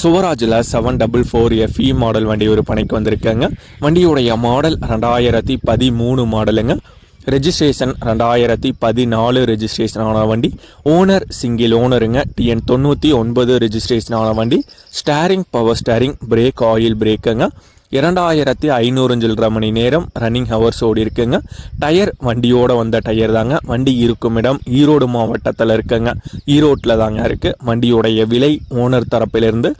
சுவராஜில் seven double four FE model வண்டி ஒரு பணிக்கு வந்திருக்கேங்க. வண்டியுடைய மாடல் ரெண்டாயிரத்தி பதிமூணு மாடலுங்க ரெஜிஸ்ட்ரேஷன் ரெண்டாயிரத்தி பதினாலு ரெஜிஸ்ட்ரேஷன் ஆன வண்டி. ஓனர் சிங்கிள் ஓனருங்க டிஎன் தொண்ணூற்றி ஒன்பது ரெஜிஸ்ட்ரேஷன் ஆன வண்டி. Steering power steering brake oil பிரேக்குங்க இரண்டாயிரத்தி ஐநூறு சில்லற மணி நேரம் ரன்னிங் ஹவர்ஸ் ஓடி இருக்குங்க. டயர் வண்டியோட வந்த டயர் தாங்க. வண்டி இருக்கும் இடம் ஈரோடு மாவட்டத்தில் இருக்குங்க. ஈரோட்டில் தாங்க இருக்குது வண்டியோடைய விலை ஓனர் தரப்பிலிருந்து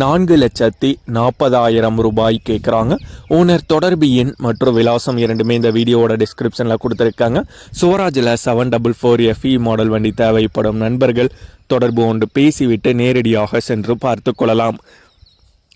நான்கு லட்சத்தி நாற்பதாயிரம் ரூபாய் கேட்குறாங்க ஓனர் தொடர்பு எண் மற்றும் விலாசம் இரண்டுமே இந்த வீடியோவோட டிஸ்கிரிப்ஷனில் கொடுத்துருக்காங்க. சுவராஜில் seven double four FE model வண்டி தேவைப்படும் நண்பர்கள் தொடர்பு கொண்டு பேசிவிட்டு நேரடியாக சென்று பார்த்து கொள்ளலாம்.